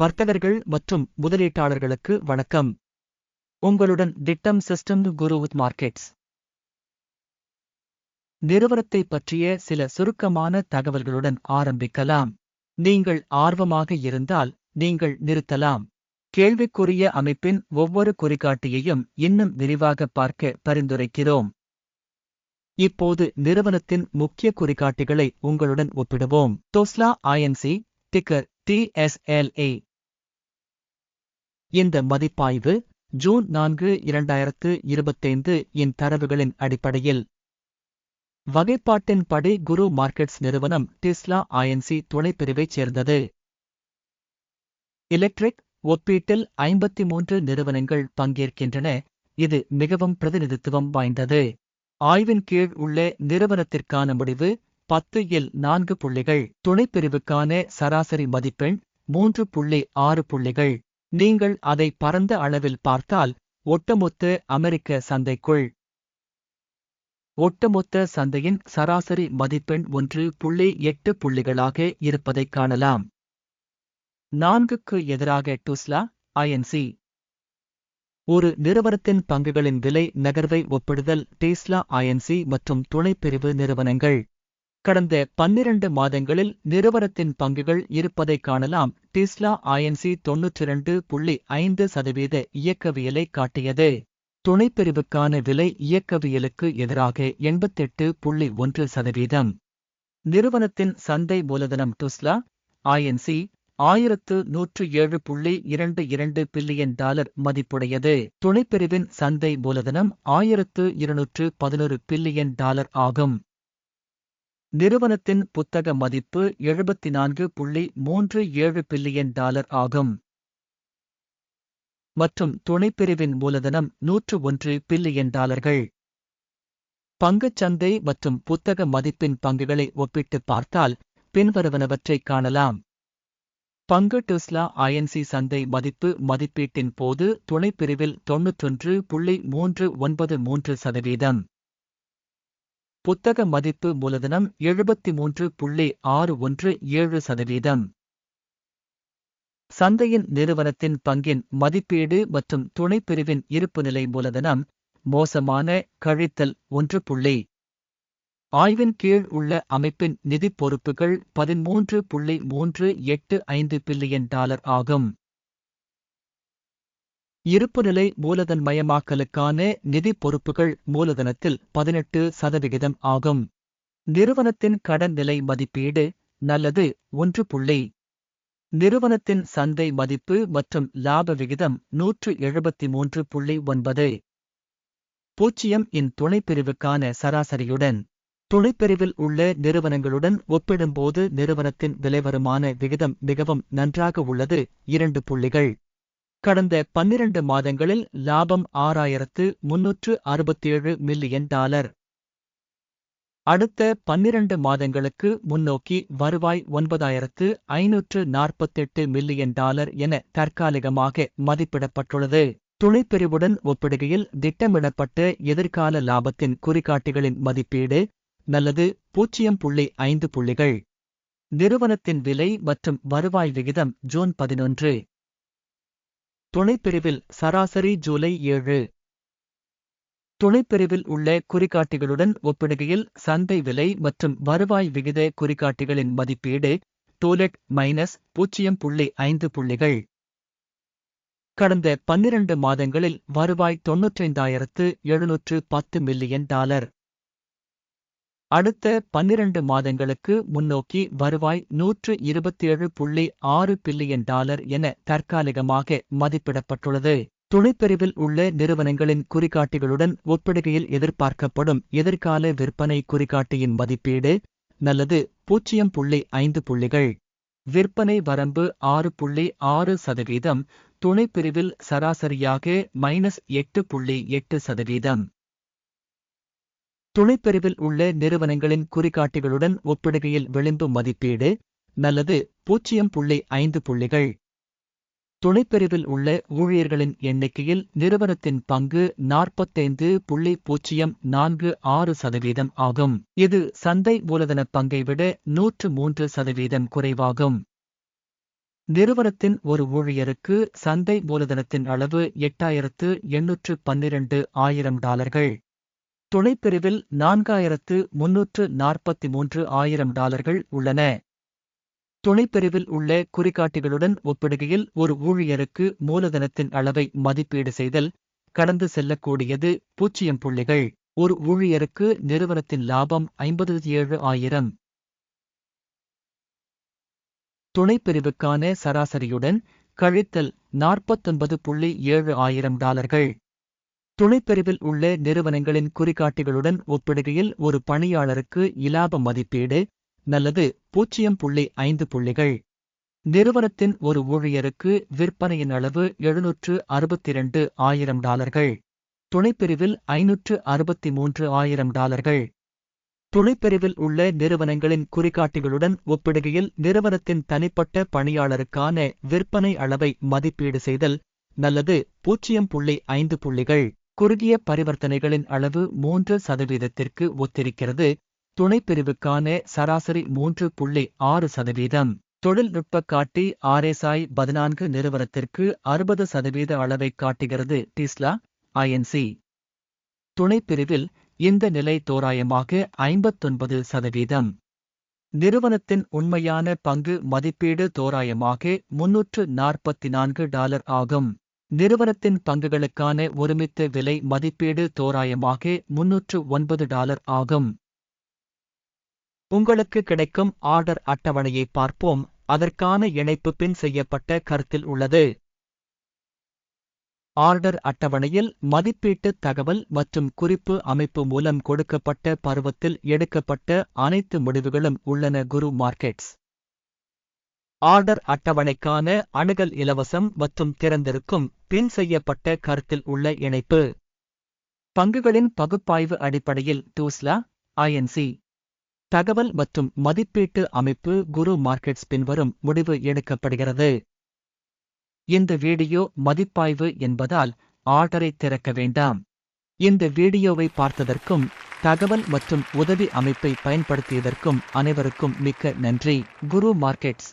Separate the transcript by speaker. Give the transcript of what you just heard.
Speaker 1: வர்த்தகர்கள் மற்றும் முதலீட்டாளர்களுக்கு வணக்கம். உங்களுடன் திட்டம் சிஸ்டம் குரு வித் மார்க்கெட்ஸ். நிறுவனத்தை பற்றிய சில சுருக்கமான தகவல்களுடன் ஆரம்பிக்கலாம். நீங்கள் ஆர்வமாக இருந்தால் நீங்கள் நிறுத்தலாம். கேள்விக்குரிய அமைப்பின் ஒவ்வொரு குறிகாட்டியையும் இன்னும் விரிவாக பார்க்க பரிந்துரைக்கிறோம். இப்போது நிறுவனத்தின் முக்கிய குறிகாட்டிகளை உங்களுடன் ஒப்பிடுவோம். டோஸ்லா ஐஎன்சி டிக்கர் டிஎஸ்எல்ஏ இந்த மதிப்பாய்வு ஜூன் நான்கு இரண்டாயிரத்து இருபத்தைந்து இன் தரவுகளின் அடிப்படையில். வகைப்பாட்டின்படி குரு மார்க்கெட்ஸ் நிறுவனம் டெஸ்லா ஐஎன்சி துணைப்பிரிவைச் சேர்ந்தது. எலக்ட்ரிக் ஒப்பீட்டில் ஐம்பத்தி மூன்று நிறுவனங்கள் பங்கேற்கின்றன. இது மிகவும் பிரதிநிதித்துவம் வாய்ந்தது. ஆய்வின் கீழ் உள்ள நிறுவனத்திற்கான முடிவு பத்து இல் நான்கு புள்ளிகள். துணைப்பிரிவுக்கான சராசரி மதிப்பெண் மூன்று புள்ளி ஆறு புள்ளிகள். நீங்கள் அதை பரந்த அளவில் பார்த்தால் ஒட்டுமொத்த அமெரிக்க சந்தைக்குள். ஒட்டுமொத்த சந்தையின் சராசரி மதிப்பெண் ஒன்று புள்ளி எட்டு புள்ளிகளாக இருப்பதைக் காணலாம். நான்குக்கு எதிராக டுஸ்லா ஐஎன்சி ஒரு நிறுவனத்தின் பங்குகளின் விலை நகர்வை ஒப்பிடுதல் டேஸ்லா ஐஎன்சி மற்றும் துணைப்பிரிவு நிறுவனங்கள். கடந்த பன்னிரண்டு மாதங்களில் நிறுவனத்தின் பங்குகள் இருப்பதைக் காணலாம். டிஸ்லா ஐஎன்சி தொன்னூற்றிரண்டு புள்ளி ஐந்து சதவீத இயக்கவியலை காட்டியது. துணைப்பிரிவுக்கான விலை இயக்கவியலுக்கு எதிராக எண்பத்தெட்டு புள்ளி ஒன்று சதவீதம். நிறுவனத்தின் சந்தை மூலதனம் டுஸ்லா ஐஎன்சி ஆயிரத்து நூற்று ஏழு புள்ளி இரண்டு இரண்டு பில்லியன் டாலர் மதிப்புடையது. துணைப்பிரிவின் சந்தை மூலதனம் ஆயிரத்து இருநூற்று பதினொரு பில்லியன் டாலர் ஆகும். நிறுவனத்தின் புத்தக மதிப்பு எழுபத்தி நான்கு புள்ளி மூன்று ஏழு பில்லியன் டாலர் ஆகும். மற்றும் துணைப்பிரிவின் மூலதனம் நூற்று ஒன்று பில்லியன் டாலர்கள். பங்குச்சந்தை மற்றும் புத்தக மதிப்பின் பங்குகளை ஒப்பிட்டு பார்த்தால் பின்வருவனவற்றைக் காணலாம். பங்கு டெஸ்லா ஐஎன்சி சந்தை மதிப்பு மதிப்பீட்டின் போது துணைப்பிரிவில் தொன்னூற்றொன்று புள்ளி மூன்று ஒன்பது மூன்று சதவீதம். புத்தக மதிப்பு மூலதனம் எழுபத்தி மூன்று புள்ளி ஆறு ஒன்று ஏழு சதவீதம். சந்தையின் நிறுவனத்தின் பங்கின் மதிப்பீடு மற்றும் துணைப்பிரிவின் இருப்புநிலை மூலதனம் மோசமான கழித்தல் ஒன்று புள்ளி. ஆய்வின் கீழ் உள்ள அமைப்பின் நிதிப் பொறுப்புகள் பதிமூன்று புள்ளி மூன்று எட்டு ஐந்து பில்லியன் டாலர் ஆகும். இருப்புநிலை மூலதன்மயமாக்கலுக்கான நிதி பொறுப்புகள் மூலதனத்தில் பதினெட்டு சதவிகிதம் ஆகும். நிறுவனத்தின் கடன் நிலை மதிப்பீடு நல்லது ஒன்று புள்ளி. நிறுவனத்தின் சந்தை மதிப்பு மற்றும் லாப விகிதம் நூற்று எழுபத்தி மூன்று புள்ளி ஒன்பது. பூஜ்ஜியம் இன் துணைப்பிரிவுக்கான சராசரியுடன். துணைப்பிரிவில் உள்ள நிறுவனங்களுடன் ஒப்பிடும்போது நிறுவனத்தின் விலைவருமான விகிதம் மிகவும் நன்றாக உள்ளது இரண்டு புள்ளிகள். கடந்த பன்னிரண்டு மாதங்களில் லாபம் ஆறாயிரத்து முன்னூற்று அறுபத்தேழு மில்லியன் டாலர். அடுத்த பன்னிரண்டு மாதங்களுக்கு முன்னோக்கி வருவாய் ஒன்பதாயிரத்து ஐநூற்று நாற்பத்தெட்டு மில்லியன் டாலர் என தற்காலிகமாக மதிப்பிடப்பட்டுள்ளது. துணைப்பிரிவுடன் ஒப்பிடுகையில் திட்டமிடப்பட்ட எதிர்கால லாபத்தின் குறிகாட்டிகளின் மதிப்பீடு நல்லது பூஜ்ஜியம் புள்ளி ஐந்து புள்ளிகள். நிறுவனத்தின் விலை மற்றும் வருவாய் விகிதம் ஜூன் பதினொன்று. துணைப்பிரிவில் சராசரி ஜூலை ஏழு. துணைப்பிரிவில் உள்ள குறிகாட்டிகளுடன் ஒப்பிடுகையில் சந்தை விலை மற்றும் வருவாய் விகித குறிகாட்டிகளின் மதிப்பீடு டோலெட் மைனஸ் பூஜ்ஜியம் புள்ளி ஐந்து புள்ளிகள். கடந்த பன்னிரண்டு மாதங்களில் வருவாய் தொன்னூற்றைந்தாயிரத்து எழுநூற்று பத்து மில்லியன் டாலர். அடுத்த பன்னிரண்டு மாதங்களுக்கு முன்னோக்கி வருவாய் நூற்று இருபத்தேழு புள்ளி ஆறு பில்லியன் டாலர் என தற்காலிகமாக மதிப்பிடப்பட்டுள்ளது. துணைப்பிரிவில் உள்ள நிறுவனங்களின் குறிகாட்டிகளுடன் ஒப்பிடுகையில் எதிர்பார்க்கப்படும் எதிர்கால விற்பனை குறிகாட்டியின் மதிப்பீடு நல்லது பூஜ்ஜியம் புள்ளி ஐந்து புள்ளிகள். விற்பனை வரம்பு ஆறு புள்ளி ஆறு சதவீதம். துணைப்பிரிவில் சராசரியாக மைனஸ் எட்டு புள்ளி எட்டு சதவீதம். துணைப்பிரிவில் உள்ள நிறுவனங்களின் குறிகாட்டிகளுடன் ஒப்பிடுகையில் விளிம்பு மதிப்பீடு நல்லது பூஜ்ஜியம் புள்ளி ஐந்து புள்ளிகள். துணைப்பிரிவில் உள்ள ஊழியர்களின் எண்ணிக்கையில் நிறுவனத்தின் பங்கு நாற்பத்தைந்து புள்ளி பூஜ்ஜியம் நான்கு ஆறு சதவீதம் ஆகும். இது சந்தை மூலதன பங்கை விட நூற்று மூன்று சதவீதம் குறைவாகும். நிறுவனத்தின் ஒரு ஊழியருக்கு சந்தை மூலதனத்தின் அளவு எட்டாயிரத்து எண்ணூற்று பன்னிரண்டு ஆயிரம் டாலர்கள். துணைப்பிரிவில் நான்காயிரத்து முன்னூற்று நாற்பத்தி மூன்று ஆயிரம் டாலர்கள் உள்ளன. துணைப்பிரிவில் உள்ள குறிகாட்டிகளுடன் ஒப்பிடுகையில் ஒரு ஊழியருக்கு மூலதனத்தின் அளவை மதிப்பீடு செய்தல் கடந்து செல்லக்கூடியது பூஜ்ஜியம் புள்ளிகள். ஒரு ஊழியருக்கு நிறுவனத்தின் லாபம் ஐம்பது ஏழு ஆயிரம். துணைப்பிரிவுக்கான சராசரியுடன் கழித்தல் நாற்பத்தொன்பது புள்ளி ஏழு ஆயிரம் டாலர்கள். துணைப்பிரிவில் உள்ள நிறுவனங்களின் குறிகாட்டிகளுடன் ஒப்பிடுகையில் ஒரு பணியாளருக்கு இலாப மதிப்பீடு நல்லது பூஜ்ஜியம் புள்ளி ஐந்து புள்ளிகள். நிறுவனத்தின் ஒரு ஊழியருக்கு விற்பனையின் அளவு எழுநூற்று அறுபத்திரண்டு ஆயிரம் டாலர்கள். துணைப்பிரிவில் ஐநூற்று அறுபத்தி மூன்று ஆயிரம் டாலர்கள். துணைப்பிரிவில் உள்ள நிறுவனங்களின் குறிகாட்டிகளுடன் ஒப்பிடுகையில் நிறுவனத்தின் தனிப்பட்ட பணியாளருக்கான விற்பனை அளவை மதிப்பீடு செய்தல் நல்லது பூஜ்ஜியம் புள்ளி ஐந்து புள்ளிகள். குறுகிய பரிவர்த்தனைகளின் அளவு மூன்று சதவீதத்திற்கு ஒத்திருக்கிறது. துணைப்பிரிவுக்கான சராசரி மூன்று புள்ளி ஆறு சதவீதம். தொழில்நுட்ப காட்டி ஆர்எஸ்ஐ பதினான்கு நிறுவனத்திற்கு அறுபது சதவீத அளவை காட்டுகிறது டிஸ்லா ஐஎன்சி துணைப்பிரிவில் இந்த நிலை தோராயமாக ஐம்பத்தொன்பது சதவீதம். நிறுவனத்தின் உண்மையான பங்கு மதிப்பீடு தோராயமாக முன்னூற்று நாற்பத்தி நான்கு டாலர் ஆகும். நிறுவனத்தின் பங்குகளுக்கான ஒருமித்த விலை மதிப்பீடு தோராயமாக முன்னூற்று ஒன்பது டாலர் ஆகும். உங்களுக்கு கிடைக்கும் ஆர்டர் அட்டவணையை பார்ப்போம். அதற்கான இணைப்பு பின் செய்யப்பட்ட கருத்தில் உள்ளது. ஆர்டர் அட்டவணையில் மதிப்பீட்டு தகவல் மற்றும் குறிப்பு அமைப்பு மூலம் கொடுக்கப்பட்ட பருவத்தில் எடுக்கப்பட்ட அனைத்து முடிவுகளும் உள்ளன. குரு மார்க்கெட்ஸ். ஆர்டர் அட்டவணைக்கான அணுகல் இலவசம் மற்றும் திறந்திருக்கும் பின் செய்யப்பட்ட கருத்தில் உள்ள இணைப்பு. பங்குகளின் பகுப்பாய்வு அடிப்படையில் டூஸ்லா ஐஎன்சி தகவல் மற்றும் மதிப்பீட்டு அமைப்பு குரு மார்க்கெட்ஸ் பின்வரும் முடிவு எடுக்கப்படுகிறது. இந்த வீடியோ மதிப்பாய்வு என்பதால் ஆர்டரை திறக்க வேண்டாம். இந்த வீடியோவை பார்த்ததற்கும் தகவல் மற்றும் உதவி அமைப்பை பயன்படுத்தியதற்கும் அனைவருக்கும் மிக்க நன்றி. குரு மார்க்கெட்ஸ்.